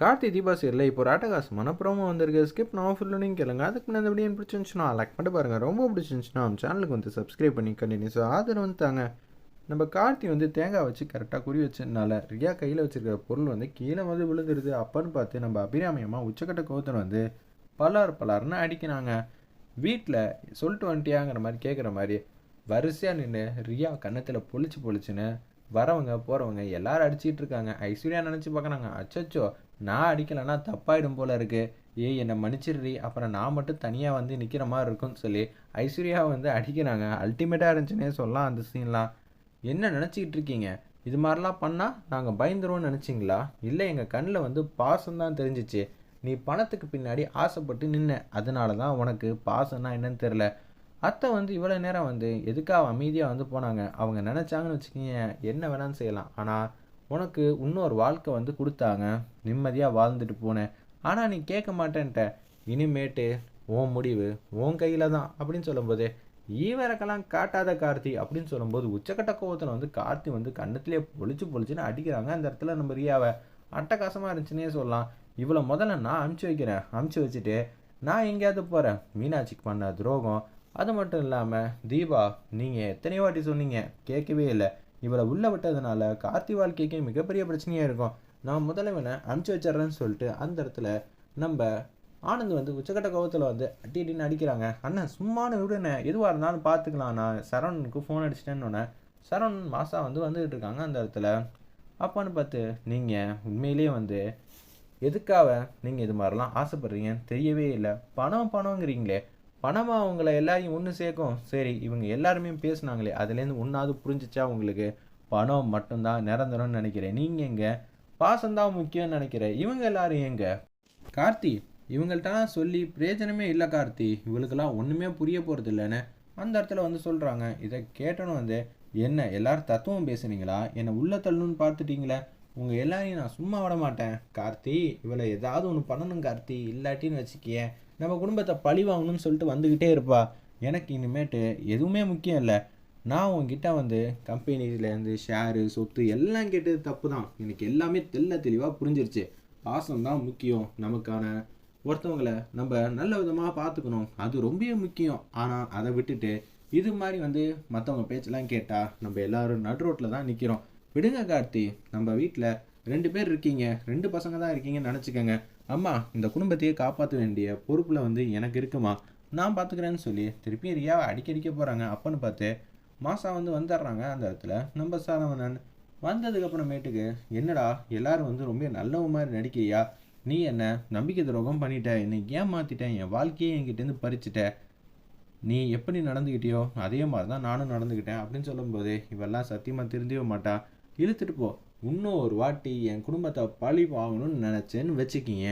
கார்த்தி தீபா சீரில் இப்போ ஒரு ஆட்டகாஸ் மனப்புறமும் வந்திருக்கு. ஸ்கிப் நான் ஃபுல்லுன்னு கேளுங்க. அதுக்கு முன்னாடி வீடியோ பிடிச்சிருந்துச்சுன்னா லைக் பண்ணிட்டு பாருங்கள் ரொம்ப பிடிச்சிருந்துச்சுன்னா நம்ம சேனலுக்கு வந்து சப்ஸ்கிரைப் பண்ணி கண்டினியூஸ் ஆதரவு வந்து தாங்க. நம்ம கார்த்தி வந்து தேங்காய் வச்சு கரெக்டாக குறி வச்சதுனால ரியா கையில் வச்சிருக்கிற பொருள் வந்து கீழே வந்து விழுந்துருது. அப்பன்னு பார்த்து நம்ம அபிராமியமாக உச்சக்கட்ட கோத்தனை வந்து பலார் பலார்னு அடிக்கிறாங்க. வீட்டில் சொல்லிட்டு வந்துட்டியாங்கிற மாதிரி கேட்குற மாதிரி வரிசையாக நின்று ரியா கன்னத்தில் பொழிச்சு பொழிச்சுன்னு வரவங்க போகிறவங்க எல்லாரும் அடிச்சிட்டு இருக்காங்க. ஐஸ்வர்யா நினச்சி பார்க்குறாங்க அச்சச்சோ நான் அடிக்கலைன்னா தப்பாயிடும் போல இருக்கு. ஏய் என்னை மன்னிச்சிடுறி. அப்புறம் நான் மட்டும் தனியாக வந்து நிற்கிற மாதிரி இருக்கும்னு சொல்லி ஐஸ்வர்யா வந்து அடிக்கிறாங்க. அல்டிமேட்டாக இருந்துச்சுன்னே சொல்லலாம் அந்த சீன்லாம் என்ன நினச்சிக்கிட்டு இருக்கீங்க? இது மாதிரிலாம் பண்ணால் நாங்கள் பயந்துருவோம்னு நினச்சிங்களா? இல்லை எங்கள் கண்ணில் வந்து பாசம் தான் தெரிஞ்சிச்சு. நீ பணத்துக்கு பின்னாடி ஆசைப்பட்டு நின்ன. அதனால தான் உனக்கு பாசம்னா என்னன்னு தெரில அத்தை வந்து இவ்வளோ நேரம் வந்து எதுக்காக அமைதியாக வந்து போனாங்க? அவங்க நினச்சாங்கன்னு வச்சுக்கிங்க என்ன வேணாலும் செய்யலாம். ஆனால் உனக்கு இன்னொரு வாழ்க்கை வந்து கொடுத்தாங்க. நிம்மதியாக வாழ்ந்துட்டு போனேன். ஆனால் நீ கேட்க மாட்டேன்ட்ட. இனிமேட்டு உன் முடிவு உன் கையில் தான் அப்படின்னு சொல்லும்போது ஈவரக்கெல்லாம் காட்டாத கார்த்தி அப்படின்னு சொல்லும்போது உச்சக்கட்ட கோவத்தில் வந்து கார்த்தி வந்து கண்ணத்திலே பொழிச்சு பொழிச்சுன்னு அடிக்கிறாங்க அந்த இடத்துல நம்ம ரியாவை. அட்டகாசமாக இருந்துச்சுன்னே சொல்லலாம். இவ்வளோ முதல்ல நான் அமுச்சு வைக்கிறேன். அமுச்சு வச்சுட்டு நான் எங்கேயாவது போகிறேன் மீனாட்சிக்கு பண்ண துரோகம். அது மட்டும் இல்லாமல் தீபா நீங்கள் எத்தனை வாட்டி சொன்னீங்க. கேட்கவே இல்லை. இவளை உள்ளே விட்டதுனால கார்த்தி வாழ்க்கைக்கு மிகப்பெரிய பிரச்சனையாக இருக்கும். நான் முதலவனை அனுப்பிச்சி வச்சிட்றேன்னு சொல்லிட்டு அந்த இடத்துல நம்ம ஆனந்த் வந்து உச்சக்கட்ட கோபத்தில் வந்து அட்டி அட்டின்னு அடிக்கிறாங்க. அண்ணன் சும்மான விடுண்ணே எதுவாக இருந்தாலும் பார்த்துக்கலாம். நான் சரவணனுக்கு ஃபோன் அடிச்சிட்டேன்னு சரவணன் மாசா வந்து வந்துகிட்டு இருக்காங்க அந்த இடத்துல. அப்பான்னு பார்த்து நீங்கள் உண்மையிலேயே வந்து எதுக்காக நீங்கள் இது மாதிரிலாம் ஆசைப்படுறீங்கன்னு தெரியவே இல்லை. பணம் பணங்கிறீங்களே பணமாக அவங்கள எல்லாரையும் ஒன்று சேர்க்கும். சரி இவங்க எல்லாருமே பேசுனாங்களே அதுலேருந்து ஒன்றாவது புரிஞ்சிச்சா உங்களுக்கு பணம் மட்டும்தான் நிரந்தரம்னு நினைக்கிறேன். நீங்கள் எங்கே? பாசம்தான் முக்கியம்னு நினைக்கிறேன். இவங்க எல்லாரும் எங்க? கார்த்தி இவங்கள்ட்டலாம் சொல்லி பிரயோஜனமே இல்லை கார்த்தி. இவளுக்கெல்லாம் ஒன்றுமே புரிய போகிறது இல்லைன்னு அந்த இடத்துல வந்து சொல்கிறாங்க இதை கேட்டனும் வந்து என்ன எல்லாரும் தத்துவம் பேசுனீங்களா? என்னை உள்ள தள்ளணும்னு பார்த்துட்டீங்களே. உங்கள் எல்லாரையும் நான் சும்மா விட மாட்டேன். கார்த்தி இவளை ஏதாவது ஒன்று பண்ணணும் கார்த்தி. இல்லாட்டின்னு வச்சுக்கியேன் நம்ம குடும்பத்தை பழி வாங்கணும்னு சொல்லிட்டு வந்துக்கிட்டே இருப்பா. எனக்கு இனிமேட்டு எதுவுமே முக்கியம் இல்லை. நான் உங்ககிட்ட வந்து கம்பெனிலேருந்து ஷேரு சொத்து எல்லாம் கேட்டது தப்பு தான் எனக்கு எல்லாமே தெல்ல தெளிவாக புரிஞ்சிருச்சு. பாசம் தான் முக்கியம் நமக்கான. ஒருத்தவங்களை நம்ம நல்ல விதமாக பார்த்துக்கணும் அது ரொம்ப முக்கியம். ஆனால் அதை விட்டுட்டு இது மாதிரி வந்து மற்றவங்க பேச்செல்லாம் கேட்டால் நம்ம எல்லாரும் நடு ரோட்டில் தான் நிற்கிறோம் விடுங்க கார்த்தி நம்ம வீட்டில் ரெண்டு பேர் இருக்கீங்க. ரெண்டு பசங்க தான் இருக்கீங்கன்னு நினச்சிக்கோங்க. அம்மா இந்த குடும்பத்தையே காப்பாற்ற வேண்டிய பொறுப்பில் வந்து எனக்கு இருக்குமா? நான் பார்த்துக்கிறேன்னு சொல்லி திருப்பி ரியாவை அடிக்கடிக்க போகிறாங்க அப்பன்னு பார்த்து மாசா வந்து வந்துடுறாங்க அந்த இடத்துல. நம்ம சாதவனன் வந்ததுக்கப்புறமேட்டுக்கு என்னடா எல்லாரும் வந்து ரொம்ப நல்லவ மாதிரி நடிக்கிறியா? நீ என்ன நம்பிக்கை துரோகம் பண்ணிட்ட? என்னை ஏமாத்திட்டேன் என் வாழ்க்கையை என்கிட்டேருந்து பறிச்சிட்ட. நீ எப்படி நடந்துக்கிட்டியோ அதே மாதிரி தான் நானும் நடந்துக்கிட்டேன் அப்படின்னு சொல்லும்போது இவெல்லாம் சத்தியமாக திருந்தவே மாட்டா? இழுத்துட்டு போ. இன்னும் ஒரு வாட்டி என் குடும்பத்தை பழி வாங்கணும்னு நினச்சேன்னு வச்சுக்கிங்க.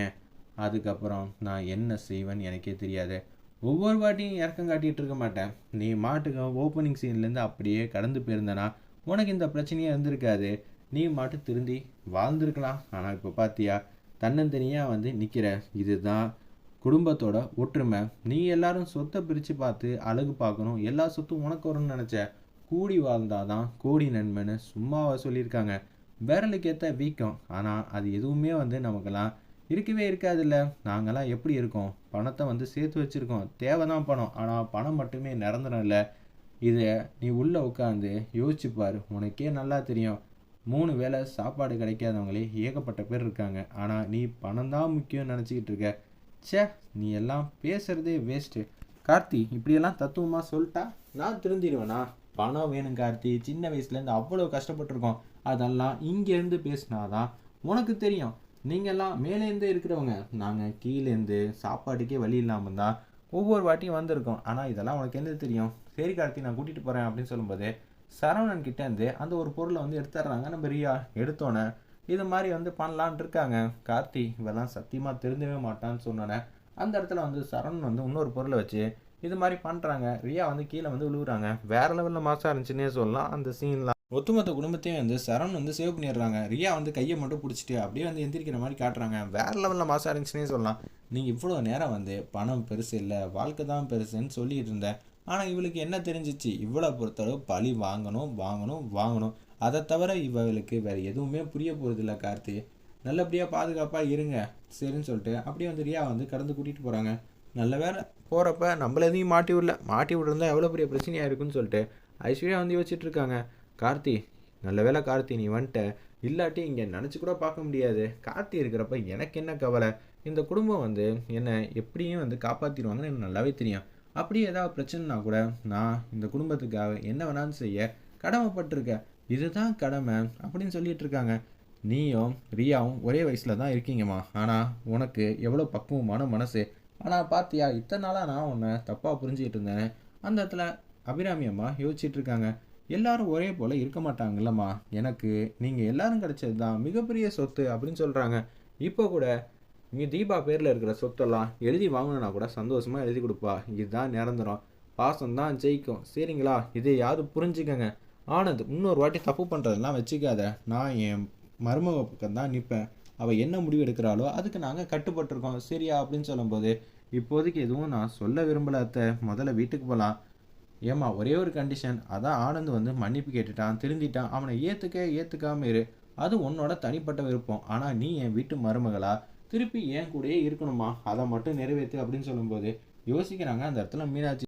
அதுக்கப்புறம் நான் என்ன செய்வேன்னு எனக்கே தெரியாது. ஒவ்வொரு வாட்டியும் இறக்கம் காட்டிகிட்டு இருக்க மாட்டேன். நீ மாட்டுக்கு ஓப்பனிங் சீன்லேருந்து அப்படியே கடந்து போயிருந்தனா உனக்கு இந்த பிரச்சனையே இருந்திருக்காது. நீ மாட்டு திருந்தி வாழ்ந்திருக்கலாம். ஆனால் இப்போ பார்த்தியா தன்னந்தனியாக வந்து நிற்கிற இதுதான் குடும்பத்தோட ஒற்றுமை. நீ எல்லாரும் சொத்தை பிரித்து பார்த்து அழகு பார்க்கணும். எல்லா சொத்தும் உனக்கு வரும்னு நினச்ச. கூடி வாழ்ந்தாதான் கோடி நன்மைன்னு சும்மாவை சொல்லியிருக்காங்க. விரலுக்கு ஏற்ற வீக்கம். ஆனால் அது எதுவுமே வந்து நமக்கெல்லாம் இருக்கவே இருக்காதுல்ல. நாங்கள்லாம் எப்படி இருக்கோம்? பணத்தை வந்து சேர்த்து வச்சுருக்கோம். தேவை தான் பணம். ஆனால் பணம் மட்டுமே நிரந்தரம் இல்லை இதை நீ உள்ளே உட்காந்து யோசிச்சுப்பார் உனக்கே நல்லா தெரியும். மூணு வேளை சாப்பாடு கிடைக்காதவங்களே ஏகப்பட்ட பேர் இருக்காங்க. ஆனால் நீ பணம் தான் முக்கியம்னு நினச்சிக்கிட்டு இருக்க. ச்சே நீ எல்லாம் பேசுகிறதே வேஸ்ட்டு கார்த்தி இப்படியெல்லாம் தத்துவமாக சொல்லிட்டா நான் திருந்திடுவேனா? பணம் வேணும் கார்த்தி. சின்ன வயசுலேருந்து அவ்வளோ கஷ்டப்பட்டிருக்கோம். அதெல்லாம் இங்கேருந்து பேசினாதான் உனக்கு தெரியும். நீங்கள்லாம் மேலேருந்தே இருக்கிறவங்க. நாங்கள் கீழேருந்து சாப்பாட்டுக்கே வழி இல்லாமல் தான் ஒவ்வொரு வாட்டியும் வந்திருக்கோம். ஆனால் இதெல்லாம் உனக்கு என்ன தெரியும்? சரி கார்த்தி நான் கூட்டிகிட்டு போகிறேன் அப்படின்னு சொல்லும்போது சரவணன் கிட்டேருந்து அந்த ஒரு பொருளை வந்து எடுத்துடுறாங்க. நம்ம ரியா எடுத்தோன்னே இது மாதிரி வந்து பண்ணலான் இருக்காங்க. கார்த்தி இவெல்லாம் சத்தியமாக திருந்தவே மாட்டான்னு சொன்னோன்னே அந்த இடத்துல வந்து சரவணன் வந்து இன்னொரு பொருளை வச்சு இது மாதிரி பண்ணுறாங்க ரியா வந்து கீழே வந்து விழுகுறாங்க வேற லெவலில் மாசாக இருந்துச்சுன்னே சொல்லலாம். அந்த சீன்லாம் ஒட்டுமொத்த குடும்பத்தையும் வந்து சரண் வந்து சேவ் பண்ணிடுறாங்க. ரியா வந்து கையை மட்டும் பிடிச்சிட்டு அப்படியே வந்து எந்திரிக்கிற மாதிரி காட்டுறாங்க. வேற லெவலில் மாசாக இருந்துச்சுன்னே சொல்லலாம். நீங்கள் இவ்வளோ நேரம் வந்து பணம் பெருசு இல்லை வாழ்க்கை தான் பெருசுன்னு சொல்லிட்டு இருந்தேன் ஆனால் இவளுக்கு என்ன தெரிஞ்சிச்சு? இவ்வளோ பொறுத்தளவு பழி வாங்கணும் வாங்கணும் வாங்கணும். அதை தவிர இவளுக்கு வேறு எதுவுமே புரிய போகிறதில்ல கார்த்தி. நல்லபடியாக பாதுகாப்பாக இருங்க சரின்னு சொல்லிட்டு அப்படியே வந்து ரியா வந்து கடந்து கூட்டிகிட்டு போகிறாங்க நல்ல வேலை. போகிறப்ப நம்மள எதையும் மாட்டி விடல. மாட்டி விட்ருந்தா எவ்வளோ பெரிய பிரச்சனையாக இருக்குன்னு சொல்லிட்டு ஐஸ்வர்யா வந்து யோசிச்சுட்டு இருக்காங்க கார்த்தி நல்ல வேலை கார்த்தி நீ வந்துட்ட. இல்லாட்டி இங்கே நினச்சி கூட பார்க்க முடியாது. கார்த்தி இருக்கிறப்ப எனக்கு என்ன கவலை? இந்த குடும்பம் வந்து என்னை எப்படியும் வந்து காப்பாற்றிடுவாங்கன்னு எனக்கு நல்லாவே தெரியும். அப்படி ஏதாவது பிரச்சனைனா கூட நான் இந்த குடும்பத்துக்காக என்ன வேணாலும் செய்ய கடமைப்பட்டிருக்கேன். இதுதான் கடமை அப்படின்னு சொல்லிட்டு இருக்காங்க நீயும் ரியாவும் ஒரே வயசில் தான் இருக்கீங்கம்மா. ஆனால் உனக்கு எவ்வளோ பக்குவமான மனசு. ஆனால் பார்த்தியா இத்தனை நாளாக நான் உன்னை தப்பாக புரிஞ்சுக்கிட்டு இருந்தேன். அந்த இடத்துல அபிராமி அம்மா யோசிச்சுட்டு இருக்காங்க. எல்லாரும் ஒரே போல் இருக்க மாட்டாங்கல்லம்மா. எனக்கு நீங்கள் எல்லாரும் கிடைச்சது தான் மிகப்பெரிய சொத்து அப்படின்னு சொல்கிறாங்க இப்போ கூட இங்கே தீபா பேரில் இருக்கிற சொத்தெல்லாம் எழுதி வாங்கினா கூட சந்தோஷமாக எழுதி கொடுப்பா. இதுதான் நிரந்தரம். பாசம் தான் ஜெயிக்கும். சரிங்களா? இதையாவது புரிஞ்சுக்கங்க. ஆனது இன்னொரு வாட்டி தப்பு பண்ணுறதெல்லாம் வச்சுக்காத. நான் என் மருமக பக்கம் தான் நிற்பேன் அவள் என்ன முடிவு எடுக்கிறாளோ அதுக்கு நாங்கள் கட்டுப்பட்டிருக்கோம். சரியா? அப்படின்னு சொல்லும்போது இப்போதைக்கு எதுவும் நான் சொல்ல விரும்பல அத்தை. முதல்ல வீட்டுக்கு போகலாம் ஏம்மா ஒரே ஒரு கண்டிஷன் அதான் ஆனந்த் வந்து மன்னிப்பு கேட்டுட்டான் திருந்திட்டான். அவனை ஏற்றுக்க ஏற்றுக்காம இரு. அது உன்னோட தனிப்பட்ட விருப்பம். ஆனால் நீ என் வீட்டு மருமகளா? திருப்பி என் கூடயே இருக்கணுமா? அதை மட்டும் நிறைவேற்று அப்படின்னு சொல்லும்போது யோசிக்கிறாங்க. அந்த இடத்துல மீனாட்சி